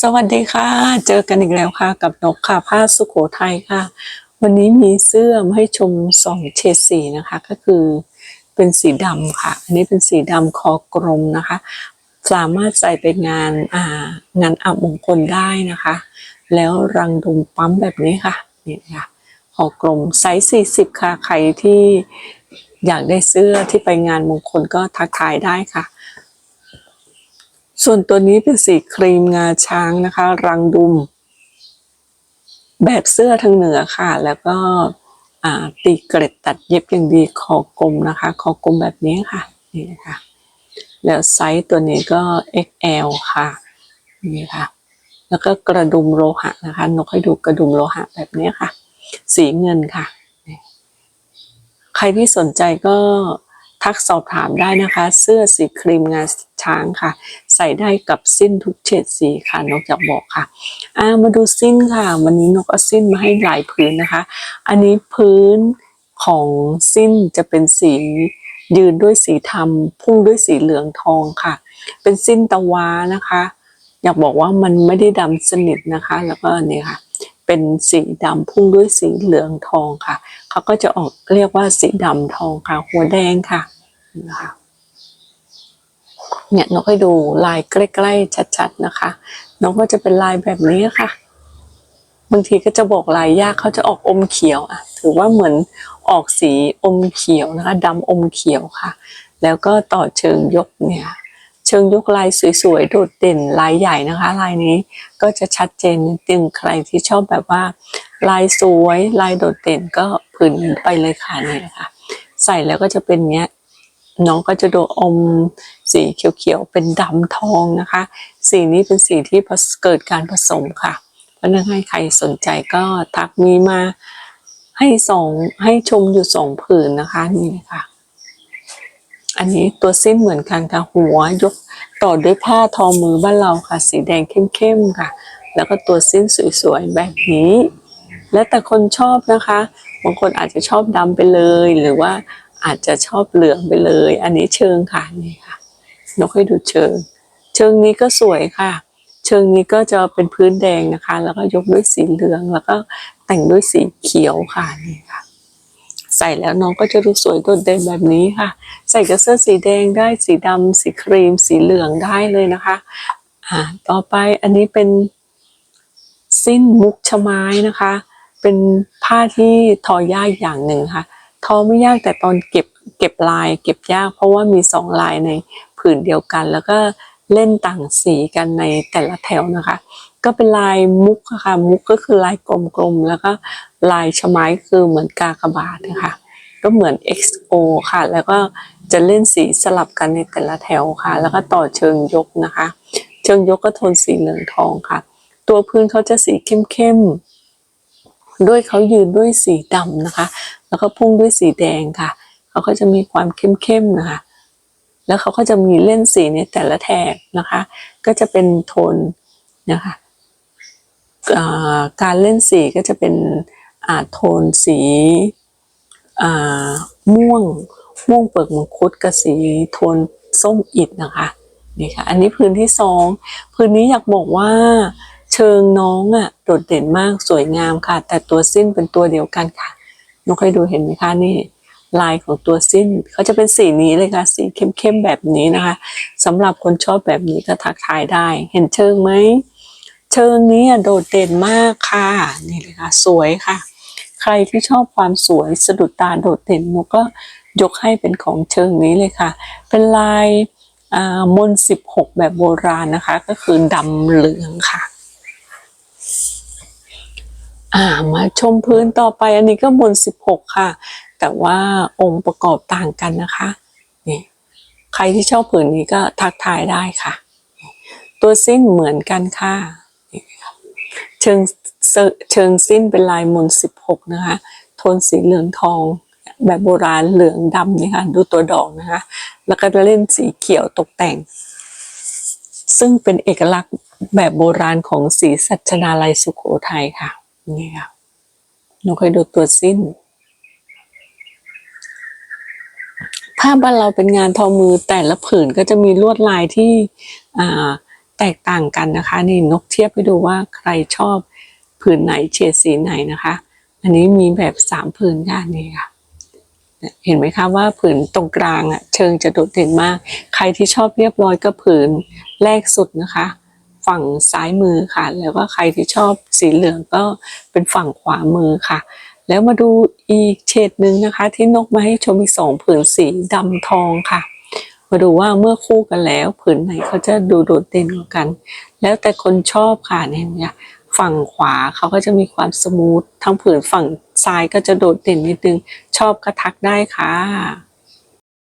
สวัสดีค่ะ เจอกันอีกแล้วค่ะ กับนกค่ะผ้าสุโขทัยค่ะ วันนี้มีเสื้อมาให้ชมสองเฉดสีนะคะ ก็คือเป็นสีดำค่ะ อันนี้เป็นสีดำคอกลมนะคะ สามารถใส่เป็นงานอ่างานอับมงคลได้นะคะ แล้วรังดุมปั๊มแบบนี้ค่ะนี่ค่ะคอกลมไซส์40 ค่ะ ใครที่อยากได้เสื้อที่ไปงานมงคลก็ทักทายได้ค่ะ ส่วนตัวนี้เป็นสีครีมงาช้างนะคะ รังดุม แบบเสื้อทางเหนือค่ะ แล้วก็ตีเกร็ดตัดเย็บอย่างดีคอกลมนะคะคอกลมแบบนี้ค่ะนี่นะคะแล้วไซส์ตัวนี้ก็ XL ค่ะนี่ค่ะ แล้วก็กระดุมโลหะนะคะ นกให้ดูกระดุมโลหะแบบนี้ค่ะ สีเงินค่ะ ใครที่สนใจก็ทักสอบถามได้นะคะ เสื้อสีครีมงาช้างค่ะ ใส่ได้กับสิ้นทุกเฉดสีค่ะนกอยากบอกค่ะอ่ามาดูสิ้นค่ะ วันนี้นกเอาสิ้นมาให้หลายพื้นนะคะ อันนี้พื้นของสิ้นจะเป็นสียืนด้วยสีทำพุ่งด้วยสีเหลืองทองค่ะ เป็นสิ้นตะวานะคะ อยากบอกว่ามันไม่ได้ดำสนิทนะคะ แล้วก็เนี่ยค่ะ เป็นสีดำพุ่งด้วยสีเหลืองทองค่ะ เขาก็จะออกเรียกว่าสีดำทองค่ะ หัวแดงค่ะนะคะ เนี่ยนกให้ดูลายใกล้ๆชัดๆนะคะนกก็จะเป็นลายแบบนี้ค่ะ บางทีก็จะบอกลายยากเขาจะออกอมเขียวอะ ถือว่าเหมือนออกสีอมเขียวนะคะดำอมเขียวค่ะ แล้วก็ต่อเชิงยกเนี่ย เชิงยกลายสวยๆโดดเด่นลายใหญ่นะคะ ลายนี้ก็จะชัดเจนนิดนึงใครที่ชอบแบบว่า ลายสวยลายโดดเด่นก็ผืนไปเลยค่ะนี่นะคะใส่แล้วก็จะเป็นเนี้ย น้องก็จะดูอมสีเขียวๆ เป็นดำทองนะคะ สีนี้เป็นสีที่เกิดการผสมค่ะ เพราะฉะนั้นให้ใครสนใจก็ทักมีมาให้สองให้ชมอยู่สองผืนนะคะนี่ค่ะ อันนี้ตัวสิ้นเหมือนกันค่ะหัวยกต่อด้วยผ้าทอมือบ้านเราค่ะ สีแดงเข้มๆค่ะ แล้วก็ตัวสิ้นสวยๆแบบนี้ แล้วแต่คนชอบนะคะบางคนอาจจะชอบดำไปเลยหรือว่า อาจจะชอบเหลืองไปเลย อันนี้เชิงค่ะนี่ค่ะนกให้ดูเชิง เชิงนี้ก็สวยค่ะ เชิงนี้ก็จะเป็นพื้นแดงนะคะ แล้วก็ยกด้วยสีเหลือง แล้วก็แต่งด้วยสีเขียวค่ะนี่ค่ะ ใส่แล้วน้องก็จะดูสวยโดดเด่นแบบนี้ค่ะ ใส่กับเสื้อสีแดงได้สีดำสีครีม สีเหลืองได้เลยนะคะอ่าต่อไปอันนี้เป็นสิ้นมุกชไม้นะคะ เป็นผ้าที่ทอยากอย่างหนึ่งค่ะ ทอไม่ยากแต่ตอนเก็บเก็บลายเก็บยากเพราะว่ามีสองลายในผืนเดียวกัน แล้วก็เล่นต่างสีกันในแต่ละแถวนะคะ ก็เป็นลายมุกค่ะมุกก็คือลายกลมๆแล้วก็ลายชไม้คือเหมือนกากบาทนะคะก็เหมือน XO ค่ะ แล้วก็จะเล่นสีสลับกันในแต่ละแถวค่ะ แล้วก็ต่อเชิงยกนะคะ เชิงยกก็โทนสีเหลืองทองค่ะ ตัวพื้นเขาจะสีเข้มๆด้วยเขายืนด้วยสีดำนะคะ แล้วก็พุ่งด้วยสีแดงค่ะ เขาก็จะมีความเข้มๆนะคะ แล้วเขาก็จะมีเล่นสีในแต่ละแถบนะคะ ก็จะเป็นโทนนะคะอ่าการเล่นสีก็จะเป็นอาโทนสีม่วงม่วงเปลือกมังคุดกับสีโทนส้มอิฐนะคะนี่ค่ะอันนี้พื้นที่สองพื้นนี้อยากบอกว่าเชิงน้องอะโดดเด่นมากสวยงามค่ะ แต่ตัวสิ้นเป็นตัวเดียวกันค่ะ นกให้ดูเห็นไหมคะนี่ลายของตัวสิ้นเขาจะเป็นสีนี้เลยค่ะ สีเข้มๆแบบนี้นะคะสำหรับคนชอบแบบนี้ก็ทักทายได้ เห็นเชิงไหมเชิงนี้โดดเด่นมากค่ะนี่เลยค่ะ สวยค่ะ ใครที่ชอบความสวยสะดุดตาโดดเด่นนกก็ยกให้เป็นของเชิงนี้เลยค่ะ เป็นลายมนสิบหกแบบโบราณนะคะ ก็คือดำเหลืองค่ะ อ่ามาชมพื้นต่อไปอันนี้ก็มนสิบหกค่ะ แต่ว่าองค์ประกอบต่างกันนะคะนี่ใครที่ชอบผืนนี้ก็ทักทายได้ค่ะ ตัวสิ้นเหมือนกันค่ะเชิงเชิงสิ้นเป็นลายมนสิบหกนะคะ โทนสีเหลืองทองแบบโบราณเหลืองดำนี่ค่ะดูตัวดอกนะคะ แล้วก็จะเล่นสีเขียวตกแต่ง ซึ่งเป็นเอกลักษณ์แบบโบราณของสีสัชนาลัยสุโขทัยค่ะ นี่ค่ะเราเคยดูตัวสิ้น ผ้าบ้านเราเป็นงานทอมือแต่ละผืนก็จะมีลวดลายที่แตกต่างกันนะคะ นี่นกเทียบไปดูว่าใครชอบผืนไหนเฉดสีไหนนะคะ อันนี้มีแบบสามผืนค่ะนี่ค่ะเห็นไหมคะว่าผืนตรงกลางอะเชิงจะโดดเด่นมาก ใครที่ชอบเรียบร้อยก็ผืนแรกสุดนะคะ ฝั่งซ้ายมือค่ะ แล้วก็ใครที่ชอบ สีเหลืองก็เป็นฝั่งขวามือค่ะ แล้วมาดูอีกเฉดหนึ่งนะคะ ที่นกมาให้ชมอีกสองผืนสีดำทองค่ะ มาดูว่าเมื่อคู่กันแล้วผืนไหนเขาจะดูโดดเด่นกว่ากัน แล้วแต่คนชอบค่ะเนี่ยฝั่งขวาเขาก็จะมีความสมูททั้งผืนฝั่งซ้ายก็จะโดดเด่นนิดนึง ชอบก็ทักได้ค่ะ